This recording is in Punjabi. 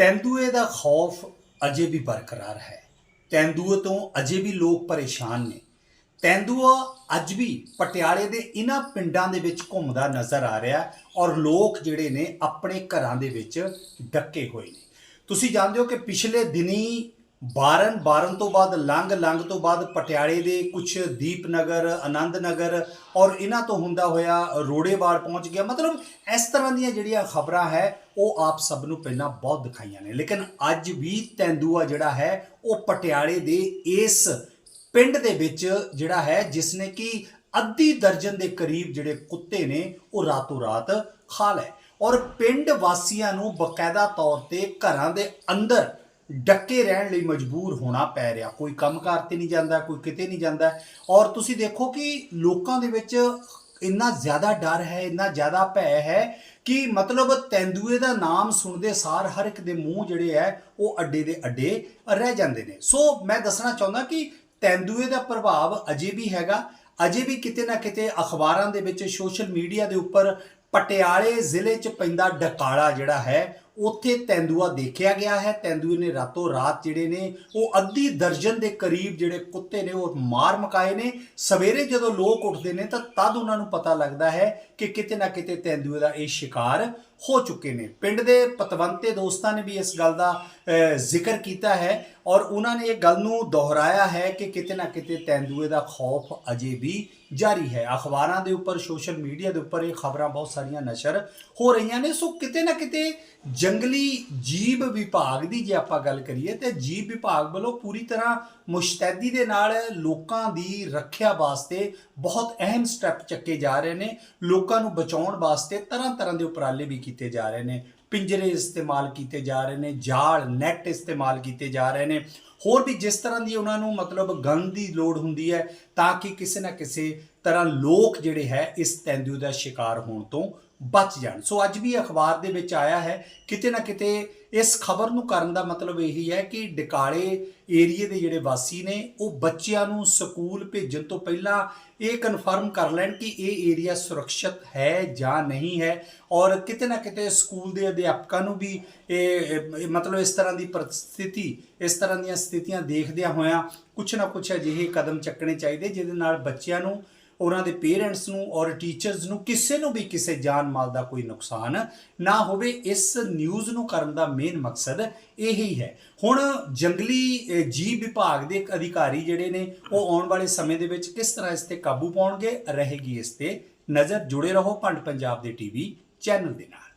ਤੈਂਦੂਏ ਦਾ ਖੌਫ ਅਜੇ ਵੀ ਬਰਕਰਾਰ ਹੈ। ਤੈਂਦੂਏ ਤੋਂ ਅਜੇ ਵੀ ਲੋਕ ਪਰੇਸ਼ਾਨ ਨੇ। ਤੈਂਦੂਆ ਅੱਜ ਵੀ ਪਟਿਆਲੇ ਦੇ ਇਹਨਾਂ ਪਿੰਡਾਂ ਦੇ ਵਿੱਚ ਘੁੰਮਦਾ ਨਜ਼ਰ ਆ ਰਿਹਾ ਔਰ ਲੋਕ ਜਿਹੜੇ ਨੇ ਆਪਣੇ ਘਰਾਂ ਦੇ ਵਿੱਚ ਡੱਕੇ ਹੋਏ ਨੇ। ਤੁਸੀਂ ਜਾਣਦੇ ਹੋ ਕਿ ਪਿਛਲੇ ਦਿਨੀ ਬਾਰਨ ਬਾਰਨ ਤੋਂ ਬਾਅਦ ਲੰਘ ਲੰਘ ਤੋਂ ਬਾਅਦ ਪਟਿਆਲੇ ਦੇ ਕੁਝ ਦੀਪਨਗਰ ਆਨੰਦ ਨਗਰ ਔਰ ਇਹਨਾਂ ਤੋਂ ਹੁੰਦਾ ਹੋਇਆ ਰੋੜੇਵਾਲ ਪਹੁੰਚ ਗਿਆ। ਮਤਲਬ ਇਸ ਤਰ੍ਹਾਂ ਦੀਆਂ ਜਿਹੜੀਆਂ ਖਬਰਾਂ ਹੈ, ਉਹ ਆਪ ਸਭ ਨੂੰ ਪਹਿਲਾਂ ਬਹੁਤ ਦਿਖਾਈਆਂ ਨੇ। ਲੇਕਿਨ ਅੱਜ ਵੀ ਤੈਂਦੂਆ ਜਿਹੜਾ ਹੈ, ਉਹ ਪਟਿਆਲੇ ਦੇ ਇਸ ਪਿੰਡ ਦੇ ਵਿੱਚ ਜਿਹੜਾ ਹੈ, ਜਿਸ ਨੇ ਕਿ ਅੱਧੀ ਦਰਜਨ ਦੇ ਕਰੀਬ ਜਿਹੜੇ ਕੁੱਤੇ ਨੇ, ਉਹ ਰਾਤੋਂ ਰਾਤ ਖਾ ਲਏ। ਔਰ ਪਿੰਡ ਵਾਸੀਆਂ ਨੂੰ ਬਕਾਇਦਾ ਤੌਰ ਤੇ ਘਰਾਂ ਦੇ ਅੰਦਰ ਡੱਕੇ ਰਹਿਣ ਲਈ ਮਜਬੂਰ ਹੋਣਾ ਪੈ ਰਿਹਾ। ਕੋਈ ਕੰਮਕਾਰ ਤੇ ਨਹੀਂ ਜਾਂਦਾ, ਕੋਈ ਕਿਤੇ ਨਹੀਂ ਜਾਂਦਾ। ਔਰ ਤੁਸੀਂ ਦੇਖੋ ਕਿ ਲੋਕਾਂ ਦੇ ਵਿੱਚ ਇੰਨਾ ਜ਼ਿਆਦਾ ਡਰ ਹੈ, ਇੰਨਾ ਜ਼ਿਆਦਾ ਭੈ ਹੈ ਕਿ ਮਤਲਬ ਤੈਂਦੂਏ ਦਾ ਨਾਮ ਸੁਣਦੇ ਸਾਰ ਹਰ ਇੱਕ ਦੇ ਮੂੰਹ ਜਿਹੜੇ ਹੈ, ਉਹ ਅੱਡੇ ਦੇ ਅੱਡੇ ਰਹਿ ਜਾਂਦੇ ਨੇ। ਸੋ ਮੈਂ ਦੱਸਣਾ ਚਾਹੁੰਦਾ ਕਿ ਤੈਂਦੂਏ ਦਾ ਪ੍ਰਭਾਵ ਅਜੇ ਵੀ ਹੈਗਾ। ਅਜੇ ਵੀ ਕਿਤੇ ਨਾ ਕਿਤੇ ਅਖਬਾਰਾਂ ਦੇ ਵਿੱਚ, ਸੋਸ਼ਲ ਮੀਡੀਆ ਦੇ ਉੱਪਰ ਪਟਿਆਲੇ ਜ਼ਿਲ੍ਹੇ 'ਚ ਪੈਂਦਾ ਡਕਾਲਾ ਜਿਹੜਾ ਹੈ ਉੱਥੇ ਤੈਂਦੂਆ ਦੇਖਿਆ ਗਿਆ ਹੈ। ਤੈਂਦੂਏ ਨੇ ਰਾਤੋਂ ਰਾਤ ਜਿਹੜੇ ਨੇ, ਉਹ ਅੱਧੀ ਦਰਜਨ ਦੇ ਕਰੀਬ ਜਿਹੜੇ ਕੁੱਤੇ ਨੇ, ਉਹ ਮਾਰ ਮਕਾਏ ਨੇ। ਸਵੇਰੇ ਜਦੋਂ ਲੋਕ ਉੱਠਦੇ ਨੇ ਤਾਂ ਤਦ ਉਹਨਾਂ ਨੂੰ ਪਤਾ ਲੱਗਦਾ ਹੈ ਕਿ ਕਿਤੇ ਨਾ ਕਿਤੇ ਤੈਂਦੂਏ ਦਾ ਇਹ ਸ਼ਿਕਾਰ ਹੋ ਚੁੱਕੇ ਨੇ। ਪਿੰਡ ਦੇ ਪਤਵੰਤੇ ਦੋਸਤਾਂ ਨੇ ਵੀ ਇਸ ਗੱਲ ਦਾ ਜ਼ਿਕਰ ਕੀਤਾ ਹੈ ਔਰ ਉਹਨਾਂ ਨੇ ਇਹ ਗੱਲ ਨੂੰ ਦੁਹਰਾਇਆ ਹੈ ਕਿ ਕਿਤੇ ਨਾ ਕਿਤੇ ਤੈਂਦੂਏ ਦਾ ਖੌਫ ਅਜੇ ਵੀ ਜਾਰੀ ਹੈ। ਅਖਬਾਰਾਂ ਦੇ ਉੱਪਰ, ਸੋਸ਼ਲ ਮੀਡੀਆ ਦੇ ਉੱਪਰ ਇਹ ਖਬਰਾਂ ਬਹੁਤ ਸਾਰੀਆਂ ਨਸ਼ਰ ਹੋ ਰਹੀਆਂ ਨੇ। ਸੋ ਕਿਤੇ ਨਾ ਕਿਤੇ ਜੰਗਲੀ ਜੀਵ ਵਿਭਾਗ ਦੀ ਜੇ ਆਪਾਂ ਗੱਲ ਕਰੀਏ ਤੇ ਜੀਵ ਵਿਭਾਗ ਵੱਲੋਂ ਪੂਰੀ ਤਰ੍ਹਾਂ ਮੁਸ਼ਤੈਦੀ ਦੇ ਨਾਲ ਲੋਕਾਂ ਦੀ ਰੱਖਿਆ ਵਾਸਤੇ ਬਹੁਤ ਅਹਿਮ ਸਟੈਪ ਚੱਕੇ ਜਾ ਰਹੇ ਨੇ। ਲੋਕਾਂ ਨੂੰ ਬਚਾਉਣ ਵਾਸਤੇ ਤਰ੍ਹਾਂ ਤਰ੍ਹਾਂ ਦੇ ਉਪਰਾਲੇ ਵੀ ਕੀਤੇ ਜਾ ਰਹੇ ਨੇ, ਪਿੰਜਰੇ ਇਸਤੇਮਾਲ ਕੀਤੇ ਜਾ ਰਹੇ ਨੇ, ਜਾਲ ਨੈਟ ਇਸਤੇਮਾਲ ਕੀਤੇ ਜਾ ਰਹੇ ਨੇ। ਹੋਰ ਵੀ ਜਿਸ ਤਰ੍ਹਾਂ ਦੀ ਉਹਨਾਂ ਨੂੰ ਮਤਲਬ ਗਨ ਦੀ ਲੋੜ ਹੁੰਦੀ ਹੈ, ਤਾਂ ਕਿ ਕਿਸੇ ਨਾ ਕਿਸੇ ਤਰ੍ਹਾਂ ਲੋਕ ਜਿਹੜੇ ਹੈ ਇਸ ਤੈਂਦੂ ਦਾ ਸ਼ਿਕਾਰ ਹੋਣ ਤੋਂ ਬਚ ਜਾਣ। ਸੋ ਅੱਜ ਵੀ ਅਖਬਾਰ ਦੇ ਵਿੱਚ ਆਇਆ ਹੈ, ਕਿਤੇ ਨਾ ਕਿਤੇ ਇਸ ਖਬਰ ਨੂੰ ਕਰਨ ਦਾ ਮਤਲਬ ਇਹੀ ਹੈ ਕਿ ਡਕਾਲੇ ਏਰੀਏ ਦੇ ਜਿਹੜੇ ਵਾਸੀ ਨੇ, ਉਹ ਬੱਚਿਆਂ ਨੂੰ ਸਕੂਲ ਭੇਜਣ ਤੋਂ ਪਹਿਲਾਂ ਇਹ ਕਨਫਰਮ ਕਰ ਲੈਣ ਕਿ ਇਹ ਏਰੀਆ ਸੁਰੱਖਿਅਤ ਹੈ ਜਾਂ ਨਹੀਂ ਹੈ ਔਰ ਕਿਤੇ ਨਾ ਕਿਤੇ ਸਕੂਲ ਦੇ ਅਧਿਆਪਕਾਂ ਨੂੰ ਵੀ ਇਹ ਮਤਲਬ ਇਸ ਤਰ੍ਹਾਂ ਦੀ ਪਰਿਸਥਿਤੀ, ਇਸ ਤਰ੍ਹਾਂ ਦੀਆਂ ਸਥਿਤੀਆਂ ਦੇਖਦਿਆਂ ਹੋਇਆਂ ਕੁਝ ਨਾ ਕੁਝ ਅਜਿਹੇ ਕਦਮ ਚੱਕਣੇ ਚਾਹੀਦੇ ਜਿਹਦੇ ਨਾਲ ਬੱਚਿਆਂ ਨੂੰ ਉਹਨਾਂ ਦੇ ਪੇਰੈਂਟਸ ਨੂੰ ਔਰ ਟੀਚਰਸ ਨੂੰ ਕਿਸੇ ਨੂੰ ਵੀ ਕਿਸੇ ਜਾਨ ਮਾਲ ਦਾ ਕੋਈ ਨੁਕਸਾਨ ਨਾ ਹੋਵੇ, ਇਸ ਨਿਊਜ਼ ਨੂੰ ਕਰਨ ਦਾ ਮੇਨ ਮਕਸਦ ਇਹੀ ਹੈ। ਹੁਣ ਜੰਗਲੀ ਜੀਵ ਵਿਭਾਗ ਦੇ ਅਧਿਕਾਰੀ ਜਿਹੜੇ ਨੇ, ਉਹ ਆਉਣ ਵਾਲੇ ਸਮੇਂ ਦੇ ਵਿੱਚ ਕਿਸ ਤਰ੍ਹਾਂ ਇਸ ਤੇ ਕਾਬੂ ਪਾਉਣਗੇ, ਰਹੇਗੀ ਇਸ ਤੇ ਨਜ਼ਰ। ਜੁੜੇ ਰਹੋ ਭੰਡ ਪੰਜਾਬ ਦੇ ਟੀਵੀ ਚੈਨਲ ਦੇ ਨਾਲ।